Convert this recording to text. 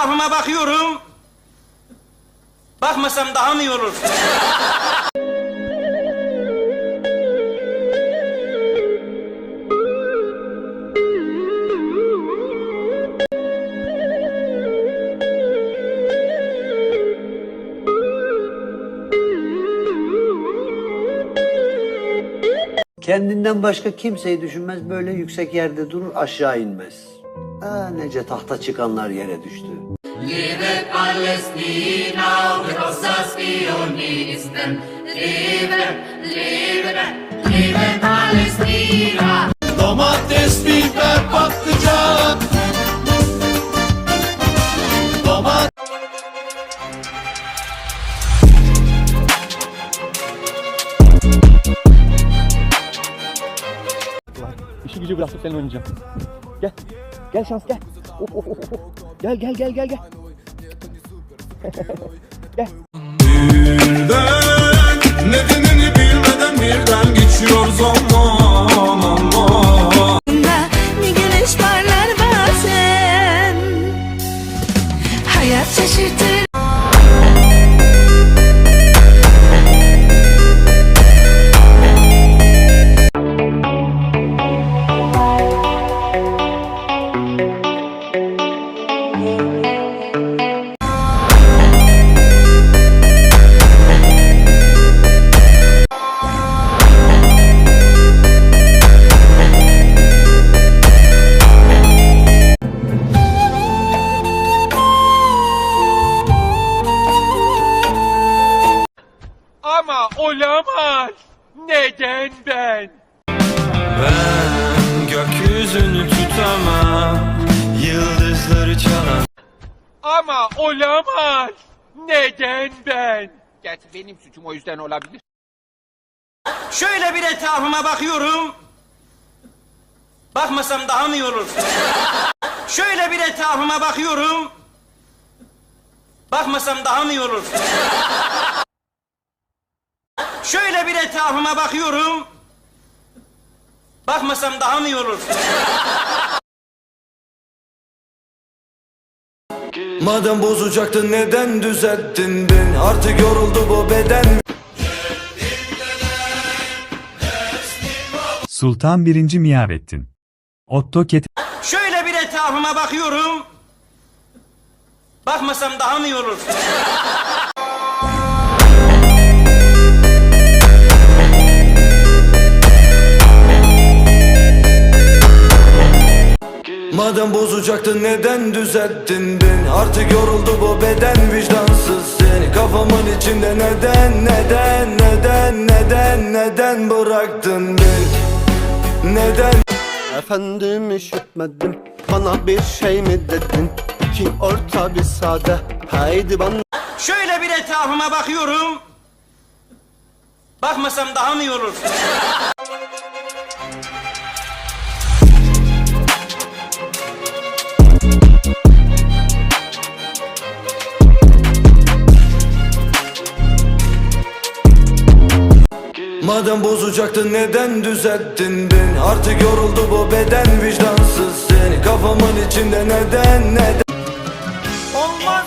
etrafıma bakıyorum. Bakmasam daha mı iyi olur? Kendinden başka kimseyi düşünmez böyle yüksek yerde durur aşağı inmez. Aa, nece tahta çıkanlar yere düştü. Domates, biber, patlıcan Domates İşi gücü bırakıp seninle oynayacağım. Gel. Gel şans gel. Of, of, of, of. Gel gel gel gel gel. Nedenini bilmeden birden geçiyor zaman ama Bir güneş parlar bazen Hayat şaşırtır olamaz. Neden ben? Ben gökyüzünü tutamam Yıldızları çalan Ama olamaz. Neden ben? Gerçi benim suçum o yüzden olabilir. Şöyle bir etrafıma bakıyorum. Bakmasam daha mı iyi olur? Şöyle bir etrafıma bakıyorum. Bakmasam daha mı iyi olur? Etrafıma bakıyorum. Bakmasam daha mı iyi olur? Madem bozacaktın neden düzelttin beni Artık yoruldu bu beden Sultan 1. Miyavettin. Otto Ket Şöyle bir etrafıma bakıyorum. Bakmasam daha mı iyi olur? Madem bozacaktın neden düzelttin beni? Artık yoruldu bu beden vicdansız seni. Kafamın içinde neden neden neden neden neden bıraktın beni? Neden? Efendim işitmedim. Bana bir şey mi dedin? İki orta bir sade. Haydi bana. Şöyle bir etrafıma bakıyorum. Bakmasam daha mı iyi olur? Madem bozacaktın neden düzelttin beni? Artık yoruldu bu beden vicdansız seni. Kafamın içinde neden neden? Olmaz